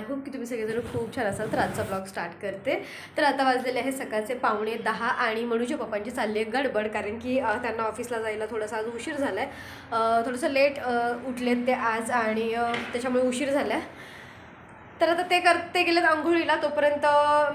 I hope की तुम्ही सगळेजण खूप छान असाल. तर आजचा ब्लॉग स्टार्ट करते. तर आता वाजलेले आहे सकाळचे पावणे दहा आणि मनूच्या पप्पांची चालली आहे गडबड कारण की त्यांना ऑफिसला जायला थोडासा आज उशीर झाला आहे थोडंसं लेट उठलेत ते आज आणि त्याच्यामुळे उशीर झाला आहे तर आता ते करते गेलेत आंघोळीला तोपर्यंत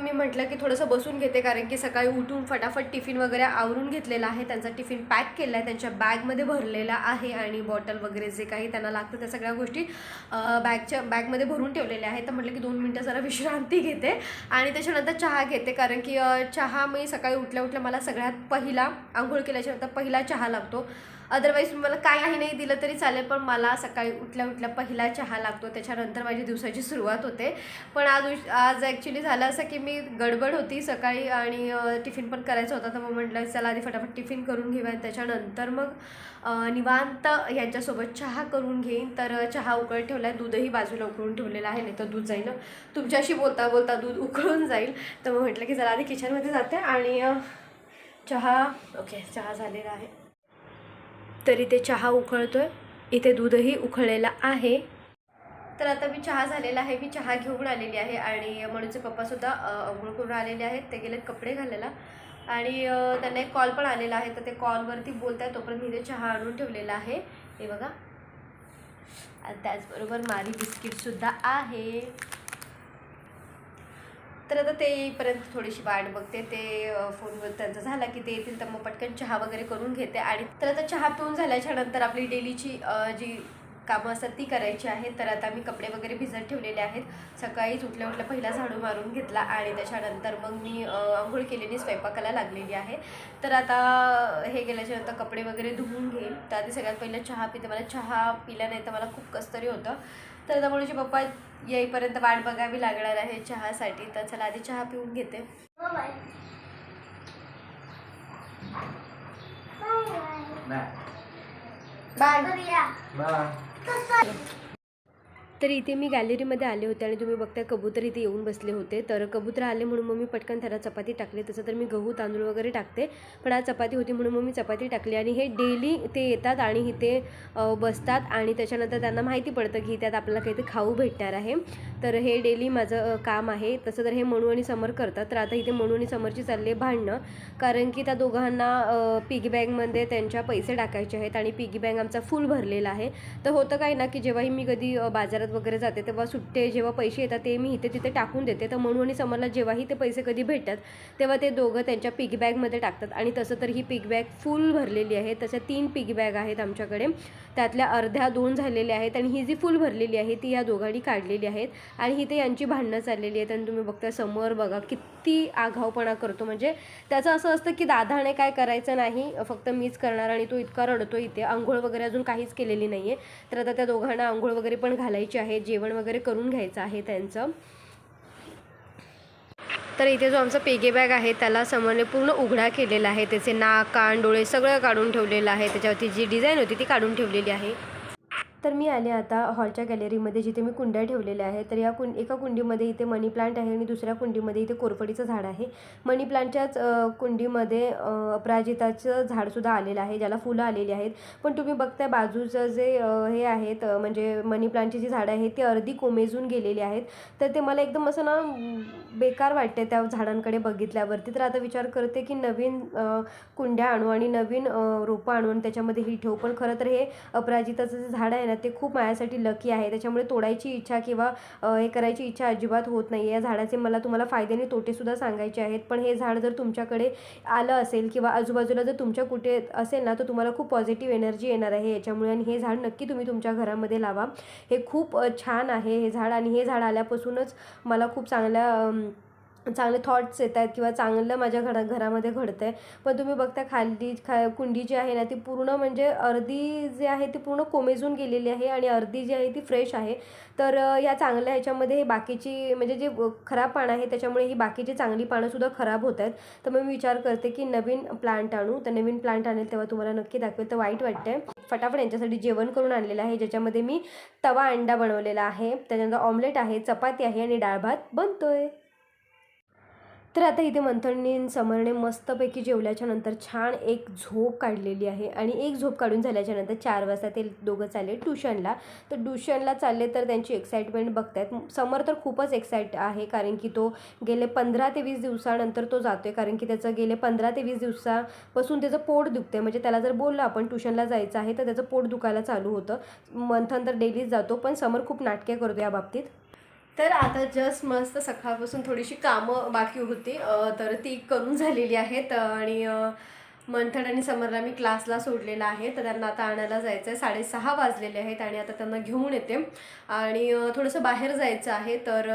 मी म्हटलं की थोडंसं बसून घेते कारण की सकाळी उठून फटाफट टिफिन वगैरे आवरून घेतलेला आहे. त्यांचा टिफिन पॅक केला आहे त्यांच्या बॅगमध्ये भरलेला आहे आणि बॉटल वगैरे जे काही त्यांना लागतं त्या सगळ्या गोष्टी बॅगच्या बॅगमध्ये भरून ठेवलेल्या आहेत. तर म्हटलं की दोन मिनटं जरा विश्रांती घेते आणि त्याच्यानंतर चहा घेते कारण की चहा मी सकाळी उठल्या उठल्या मला सगळ्यात पहिला आंघोळ केल्याच्यानंतर पहिला चहा लागतो. अदरवाईज मला काही नाही दिलं तरी चालेल पण मला सकाळी उठल्या उठल्या पहिला चहा लागतो. त्याच्यानंतर माझी दिवसाची सुरुवात होते. पण आज आज ॲक्च्युली झालं असं की मी गडबड होती सकाळी आणि टिफिन पण करायचं होता. तर मग म्हटलं चला आधी फटाफट टिफिन करून घेऊया. त्याच्यानंतर मग निवांत यांच्यासोबत चहा करून घेईन. तर चहा उकळत ठेवला आहे दूधही बाजूला उकळून ठेवलेलं आहे नाही तर दूध जाईल तुमच्याशी बोलता बोलता दूध उकळून जाईल. तर मग म्हटलं की चला आधी किचनमध्ये जाते आणि चहा ओके चहा झालेला आहे. तर इथे चहा उकळतोय. इथे दूधही उखळलेलं आहे. तर आता मी चहा झालेला आहे. मी चहा घेऊन आलेली आहे आणि म्हणूनचे पप्पासुद्धा अंघोळ करून आलेले आहेत. ते गेलेत कपडे घालायला. आणि त्यांना एक कॉल पण आलेला आहे. तर ते कॉलवरती बोलत आहे तोपर्यंत मी इथे चहा आणून ठेवलेला आहे. हे बघा. आणि त्याचबरोबर मारी बिस्किटसुद्धा आहे. तर आता ते येईपर्यंत थोडीशी वाट बघते. ते फोनवर त्यांचं झाला की ते येतील तर मग पटकन चहा वगैरे करून घेते. आणि तर आता चहा पिऊन झाल्याच्यानंतर आपली डेलीची जी कामं असतात ती करायची आहेत तर आता मी कपडे वगैरे भिजत ठेवलेले आहेत. सकाळीच उठल्या उठल्या पहिला झाडू मारून घेतला आणि त्याच्यानंतर मग मी आंघोळ केलेली स्वयंपाकाला लागलेली आहे. तर आता हे गेल्याच्यानंतर कपडे वगैरे धुवून घेईल तर आधी सगळ्यात पहिलं चहा पिते. मला चहा पिला नाही तर मला खूप कसतरी होतं. तर मुलीचे पप्पा येईपर्यंत वाट बघावी लागणार आहे चहासाठी. तर चला आधी चहा पिऊन घेते. बाय. बाय. तर इथे मी गॅलरीमध्ये आले होते आणि तुम्ही बघता कबूतर इथे येऊन बसले होते. तर कबूतर आले म्हणून मग मी पटकन त्याला चपाती टाकली. तसं तर मी गहू तांदूळ वगैरे टाकते. पण आज चपाती होती म्हणून मग मी चपाती टाकली आणि हे डेली ते येतात आणि इथे बसतात आणि त्याच्यानंतर त्यांना माहिती पडतं की त्यात आपल्याला काहीतरी खाऊ भेटणार आहे. तर हे डेली माझं काम आहे. तसं तर हे मणू आणि समर करतात. तर आता इथे मणू आणि समरची चालले भांडणं. कारण की त्या दोघांना पिगी बँकमध्ये त्यांच्या पैसे टाकायचे आहेत आणि पिगी बँक आमचा फुल भरलेला आहे. तर होतं काय ना की जेव्हाही मी कधी बाजारात वगैरे जाते तेव्हा सुट्टे जेव्हा पैसे येतात ते मी इथे तिथे टाकून देते. तर म्हणून आणि समरला जेव्हाही ते पैसे कधी भेटतात तेव्हा ते दोघं त्यांच्या पिगी बॅगमध्ये टाकतात. आणि तसं तर ही पिग बॅग फुल भरलेली आहे. तशा तीन पिगी बॅग आहेत आमच्याकडे. त्यातल्या अर्ध्या दोन झालेल्या आहेत आणि ही जी फुल भरलेली आहे ती या दोघांनी काढलेली आहेत. आणि इथे यांची भांडणं चाललेली आहेत. आणि तुम्ही बघता समोर बघा किती आघावपणा करतो. म्हणजे त्याचं असं असतं की दादाने काय करायचं नाही फक्त मीच करणार आणि तो इतका रडतो इथे. आंघोळ वगैरे अजून काहीच केलेली नाही आहे तर आता त्या दोघांना आंघोळ वगैरे पण घालायची आहे जेवण वगैरे करून घ्यायचं आहे त्यांचं. तर इथे जो आमचा पेगे बॅग आहे त्याला समरने पूर्ण उघडा केलेला आहे. त्याचे नाक कान डोळे सगळं काढून ठेवलेलं आहे. त्याच्यावरती जी डिझाईन होती ती काढून ठेवलेली आहे. तर मी आले आता हॉलच्या गॅलरीमध्ये जिथे मी कुंड्या ठेवलेल्या आहेत. तर या कुं एका कुंडीमध्ये इथे मनी प्लांट आहे आणि दुसऱ्या कुंडीमध्ये इथे कोरफडीचं झाड आहे. मनी प्लांटच्याच कुंडीमध्ये अपराजिताचं झाडसुद्धा आलेलं आहे ज्याला फुलं आलेली आहेत. पण तुम्ही बघताय बाजूचं जे हे आहेत म्हणजे मनी प्लांटची जी झाडं आहेत ती अर्धी कोमेजून गेलेली आहेत. तर ते मला एकदम असं ना बेकार वाटते त्या झाडांकडे बघितल्यावरती. तर आता विचार करते की नवीन कुंड्या आणू आणि नवीन रोपं आणू आणि त्याच्यामध्ये ही ठेवू. पण खरं तर हे अपराजिताचं जे झाड आहे ना ते खूप माझ्यासाठी लकी आहे. त्याच्यामुळे तोडायची इच्छा किंवा हे करायची इच्छा अजिबात होत नाही या झाडाचे मला तुम्हाला फायदे आणि तोटेसुद्धा सांगायचे आहेत. पण हे झाड जर तुमच्याकडे आलं असेल किंवा आजूबाजूला जर तुमच्या कुठे असेल ना तर तुम्हाला खूप पॉझिटिव्ह एनर्जी येणार आहे याच्यामुळे आणि हे झाड नक्की तुम्ही तुमच्या घरामध्ये लावा. हे खूप छान आहे हे झाड आणि हे झाड आल्यापासूनच मला खूप चांगल्या चांगले थॉट्स येत आहेत किंवा चांगलं माझ्या घरा घरामध्ये घडतं आहे पण तुम्ही बघता खाली खा कुंडी जी आहे ना ती पूर्ण म्हणजे अर्धी जी आहे ती पूर्ण कोमेजून गेलेली आहे आणि अर्धी जी आहे ती फ्रेश आहे. तर या चांगल्या ह्याच्यामध्ये हे बाकीची म्हणजे जे खराब पानं आहे त्याच्यामुळे ही बाकीची चांगली पानंसुद्धा खराब होत आहेत. तर मग मी विचार करते की नवीन प्लांट आणू. तर नवीन प्लांट आणेल तेव्हा तुम्हाला नक्की दाखवेल. तर वाईट वाटते फटाफट यांच्यासाठी जेवण करून आणलेलं आहे. ज्याच्यामध्ये मी तवा अंडा बनवलेला आहे. त्याच्यानंतर ऑमलेट आहे चपाती आहे आणि डाळ भात बनतोय. तर आता इथे मंथनीन समरने मस्तपैकी जेवल्याच्या नंतर छान एक झोप काढलेली आहे आणि एक झोप काढून झाल्याच्यानंतर चार वाजता ते दोघं चालले ट्युशनला. तर ट्युशनला चालले तर त्यांची एक्साइटमेंट बघतायत. समर तर खूपच एक्साइट आहे कारण की तो गेले पंधरा ते वीस दिवसानंतर तो जातोय कारण की त्याचं गेले पंधरा ते वीस दिवसापासून त्याचं पोट दुखते म्हणजे त्याला जर बोललं आपण ट्युशनला जायचं आहे तर त्याचं पोट दुखायला चालू होतं. मंथन तर डेलीच जातो पण समर खूप नाटके करतो या बाबतीत. तर आता जस्ट मस्त सकाळपासून थोडीशी कामं बाकी होती. तर ती करून झालेली आहेत. आणि अ, मंथन आणि समरला मी क्लासला सोडलेला आहे. तर त्यांना आता आणायला जायचं आहे साडेसहा वाजलेले आहेत आणि आता त्यांना घेऊन येते. आणि थोडंसं बाहेर जायचं आहे. तर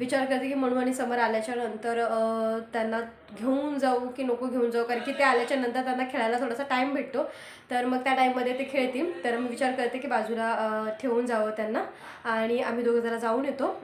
विचार करते की म्हणून आणि समर आल्याच्यानंतर त्यांना घेऊन जाऊ की नको घेऊन जाऊ? कारण की ते आल्याच्यानंतर त्यांना खेळायला थोडासा टाईम भेटतो. तर मग त्या टाईममध्ये ते खेळतील. तर मी विचार करते की बाजूला ठेवून जावं त्यांना. आणि आम्ही दोघं जरा जाऊन येतो.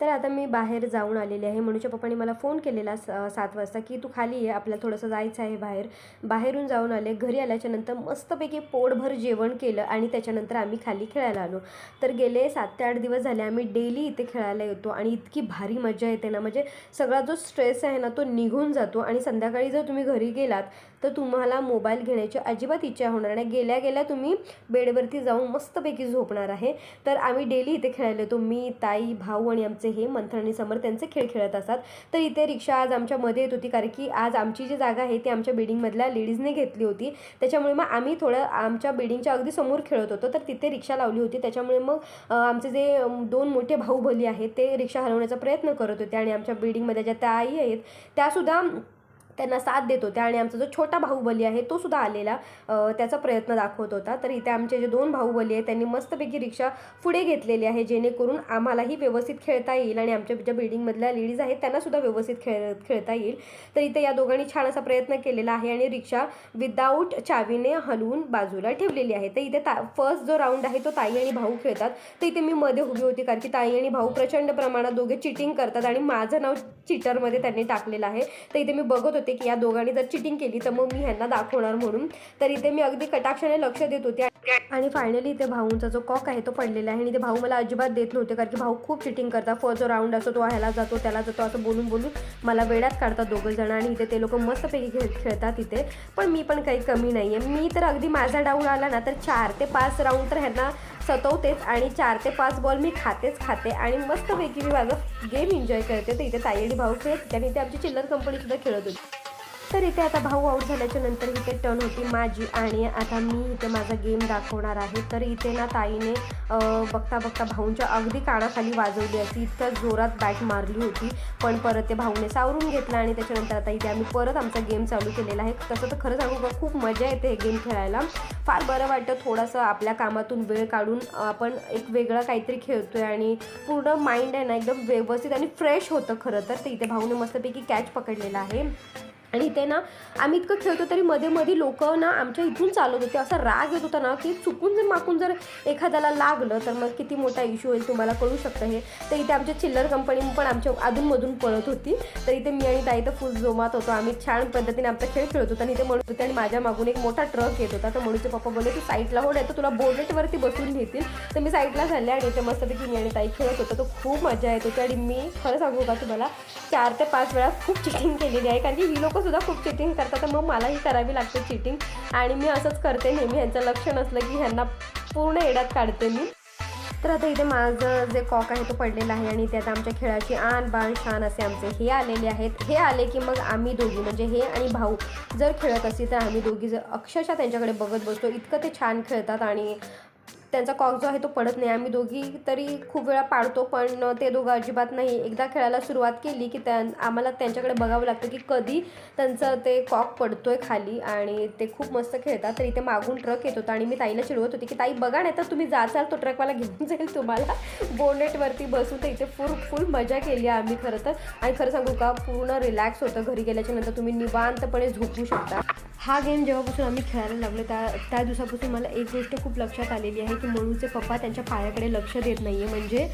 तर आता मी बाहेर जाऊन आलेली आहे. मनूच्या पप्पाने मला फोन केलेला स सात वाजता की तू खाली ये आपल्याला थोडंसं जायचं आहे बाहेर. बाहेरून जाऊन आले. घरी आल्याच्यानंतर मस्तपैकी पोटभर जेवण केलं आणि त्याच्यानंतर आम्ही खाली खेळायला आलो. तर गेले सात ते आठ दिवस झाले आम्ही डेली इथे खेळायला येतो आणि इतकी भारी मजा येते ना. म्हणजे सगळा जो स्ट्रेस आहे ना तो निघून जातो आणि संध्याकाळी जर तुम्ही घरी गेलात तर तुम्हाला मोबाईल घेण्याची अजिबात इच्छा होणार नाही. गेल्या गेल्या तुम्ही बेडवरती जाऊन मस्तपैकी झोपणार आहे. तर आम्ही डेली इथे खेळायला येतो. मी ताई भाऊ आणि आमचे हे मंथन आणि त्यांचे खेळ खेळत असतात. तर इथे रिक्षा आज आमच्या मध्ये येत होती कारण की आज आमची जी जागा आहे ती आमच्या बिल्डिंगमधल्या लेडीजने घेतली होती. त्याच्यामुळे मग आम्ही थोडं आमच्या बिल्डिंगच्या अगदी समोर खेळत होतो. तर तिथे रिक्षा लावली होती. त्याच्यामुळे मग आमचे जे दोन मोठे भाऊ भली आहेत ते रिक्षा हलवण्याचा प्रयत्न करत होते आणि आमच्या बिल्डिंगमध्ये ज्या त्या आई आहेत त्यासुद्धा त्यांना साथ देत होत्या आणि आमचा जो छोटा बाहुबली आहे तो सुद्धा आलेला त्याचा प्रयत्न दाखवत होता. तर इथे आमचे जे दोन बाहुबली आहेत त्यांनी मस्तपैकी रिक्षा पुढे घेतलेली आहे जेणेकरून आम्हालाही व्यवस्थित खेळता येईल आणि आमच्या ज्या बिल्डिंगमधल्या लेडीज आहेत त्यांनासुद्धा व्यवस्थित खेळ खेळता येईल. तर इथे या दोघांनी छान असा प्रयत्न केलेला आहे आणि रिक्षा विदाऊट चावीने हलवून बाजूला ठेवलेली आहे. तर इथे ता फर्स्ट जो राऊंड आहे तो ताई आणि भाऊ खेळतात. तर इथे मी मध्ये उभी होती कारण की ताई आणि भाऊ प्रचंड प्रमाणात दोघे चिटिंग करतात आणि माझं नाव चिटरमध्ये त्यांनी टाकलेलं आहे. तर इथे मी बघत होते की या दोघांनी जर चिटिंग केली तर मग मी ह्यांना दाखवणार म्हणून. तर इथे मी अगदी कटाक्षाने लक्ष देत होते. आणि फायनली इथे भाऊंचा जो कॉक आहे तो पडलेला आहे. आणि ते भाऊ मला अजिबात देत नव्हते कारण की भाऊ खूप चिटिंग करतात. फर्स्ट जो राऊंड असतो तो ह्याला जातो त्याला जातो असं बोलून बोलून मला वेळात काढतात दोघं जण. आणि इथे ते लोक मस्तपैकी खेळ खेळतात इथे. पण मी पण काही कमी नाही आहे मी तर अगदी माझा डाऊन आला ना तर चार ते पाच राऊंड तर ह्यांना सतवतेच आणि चार ते पाच बॉल मी खातेच खाते आणि मस्तपैकी मी माझं गेम एन्जॉय करते. तर इथे ताई आणि भाऊ खेळत होते आणि इथे आमची चिल्लर कंपनीसुद्धा खेळत होती. तर इथे आता भाऊ आऊट झाल्याच्यानंतर इथे टर्न होती माझी आणि आता मी इथे माझा गेम दाखवणार आहे. तर इथे ना ताईने बघता बघता भाऊंच्या अगदी कानाखाली वाजवली अशी इतक्या जोरात बॅट मारली होती. पण परत ते भाऊने सावरून घेतलं आणि त्याच्यानंतर आता इथे आम्ही परत आमचा गेम चालू केलेला आहे. तसं तर खरं सांगू का खूप मजा येते हे गेम खेळायला. फार बरं वाटतं थोडंसं आपल्या कामातून वेळ काढून आपण एक वेगळं काहीतरी खेळतो आहे आणि पूर्ण माइंड आहे ना एकदम व्यवस्थित आणि फ्रेश होतं खरं तर. ते इथे भाऊने मस्तपैकी कॅच पकडलेला आहे. आणि इथे ना आम्ही इतकं खेळतो तरी मध्ये मध्ये लोक ना आमच्या इथून चालत होते. असा राग येत होता ना की चुकून जर माकून जर एखाद्याला लागलं तर मग किती मोठा इश्यू होईल तुम्हाला कळू शकतं हे. तर इथे आमच्या चिल्लर कंपनी पण आमच्या अधूनमधून पळत होती. तर इथे मी आणि ताई तर फुल जोमात होतो. आम्ही छान पद्धतीने आमचा खेळ खेळत होतो. आणि इथे म्हणत होते आणि माझ्या मागून एक मोठा ट्रक येत होता. तर म्हणूचे पप्पा बोलले तू साईडला होड आहे तर तुला बोर्डेटवरती बसून घेतील. तर मी साईडला झाले आणि इथे मस्तपैकी मी आणि ताई खेळत होतो. तर खूप मजा येत होती. आणि मी खरं सांगू का तुम्हाला चार ते पाच वेळा खूप चिटिंग केलेली आहे. कारण की ही लोकं सुद्धा खूप चिटिंग करतात. तर मग मलाही करावी लागते चिटिंग आणि मी असंच करते नेहमी. ह्यांचं लक्ष नसलं की ह्यांना पूर्ण येड्यात काढते मी. तर आता इथे माझं जे कॉक आहे तो पडलेला आहे आणि ते आता आमच्या खेळाची आन बाण शान असे आमचे हे आलेले आहेत. हे आले की मग आम्ही दोघी म्हणजे हे आणि भाऊ जर खेळत असतील तर आम्ही दोघी जर अक्षरशः त्यांच्याकडे बघत बसतो. इतकं ते छान खेळतात आणि त्यांचा कॉक जो आहे तो पडत नाही. आम्ही दोघी तरी खूप वेळा पाडतो पण ते दोघं अजिबात नाही. एकदा खेळायला सुरुवात केली की त्या आम्हाला त्यांच्याकडे बघावं लागतं की कधी त्यांचं ते कॉक पडतो आहे खाली आणि ते खूप मस्त खेळतात. तर इथे मागून ट्रक येत होता आणि मी ताईला चिडवत होती की ताई बघा नाही तर तुम्ही जाचाल तो ट्रकवाला घेऊन जाईल तुम्हाला. बोनेटवरती बसून तर इथे फुल फुल मजा केली आहे आम्ही खरं तर. आणि खरं सांगू का पूर्ण रिलॅक्स होतं घरी गेल्याच्यानंतर तुम्ही निवांतपणे झोपू शकता. हा गेम जेव्हापासून आम्ही खेळायला लागलो त्या त्या दिवसापासून मला एक गोष्ट खूप लक्षात आलेली आहे की मनूचे पप्पा त्यांच्या पायाकडे लक्ष देत नाही आहे म्हणजे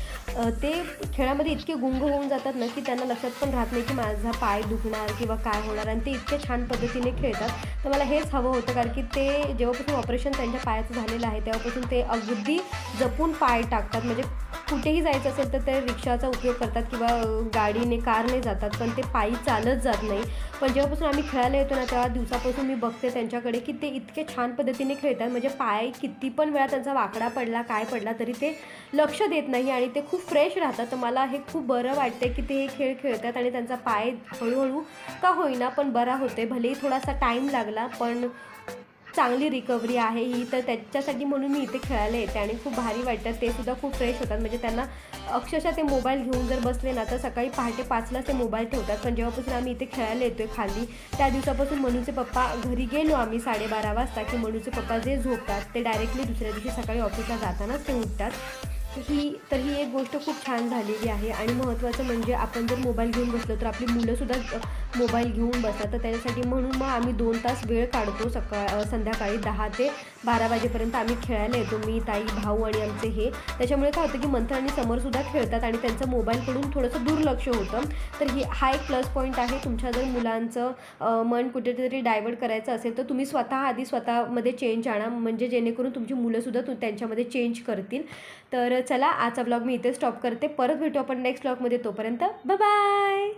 ते खेळामध्ये इतके गुंग होऊन जातात ना की त्यांना लक्षात पण राहत नाही की माझा पाय दुखणार किंवा काय होणार आणि ते इतक्या छान पद्धतीने खेळतात. तर मला हेच हवं होतं कारण की ते जेव्हापासून ऑपरेशन त्यांच्या पायाचं झालेलं आहे तेव्हापासून ते अगदी जपून पाय टाकतात. म्हणजे कुठेही जायचं असेल तर ते रिक्षाचा उपयोग करतात किंवा गाडीने कारने जातात. पण ते पायी चालत जात नाही. पण जेव्हापासून आम्ही खेळायला येतो ना तेव्हा दिवसापासून मी बघते त्यांच्याकडे की ते इतके छान पद्धतीने खेळतात. म्हणजे पाय किती पण वेळा त्यांचा वाकडा पडला काय पडला तरी ते लक्ष देत नाही आणि ते खूप फ्रेश राहतात. तर मला हे खूप बरं वाटते की ते हे खेळ खेळतात आणि त्यांचा पाय हळूहळू का होईना पण बरा होते भलेही थोडासा टाईम लागला पण चांगली रिकव्हरी आहे. ही तर त्याच्यासाठी म्हणून मी इथे खेळायला येते आणि खूप भारी वाटतं. ते सुद्धा खूप फ्रेश होतात. म्हणजे त्यांना अक्षरशः ते मोबाईल घेऊन जर बसले ना तर सकाळी पहाटे पाचलाच ते मोबाईल ठेवतात. पण जेव्हापासून आम्ही इथे खेळायला येतो आहे खाली त्या दिवसापासून मनूचे पप्पा घरी गेलो आम्ही साडेबारा वाजता की मनूचे पप्पा जे झोपतात ते डायरेक्टली दुसऱ्या दिवशी सकाळी ऑफिसला जातानाच ते उठतात. ही तर ही एक गोष्ट खूप छान झालेली आहे. आणि महत्त्वाचं म्हणजे आपण जर मोबाईल घेऊन बसलो तर आपली मुलंसुद्धा मोबाईल घेऊन बसतात. तर त्याच्यासाठी म्हणून मग आम्ही दोन तास वेळ काढतो सकाळ संध्याकाळी दहा ते बारा वाजेपर्यंत आम्ही खेळायला येतो. मी ताई भाऊ आणि आमचे हे. त्याच्यामुळे काय होतं की मंथन आणि समरसुद्धा खेळतात आणि त्यांचं मोबाईलकडून थोडंसं दुर्लक्ष होतं. तर ही हा एक प्लस पॉईंट आहे. तुमच्या जर मुलांचं मन कुठेतरी डायवर्ट करायचं असेल तर तुम्ही स्वतः आधी स्वतःमध्ये चेंज आणा. म्हणजे जेणेकरून तुमची मुलंसुद्धा तू त्यांच्यामध्ये चेंज करतील. तर तर चला आजचा ब्लॉग मी इथे स्टॉप करते. परत भेटू आपण नेक्स्ट ब्लॉगमध्ये तोपर्यंत बाय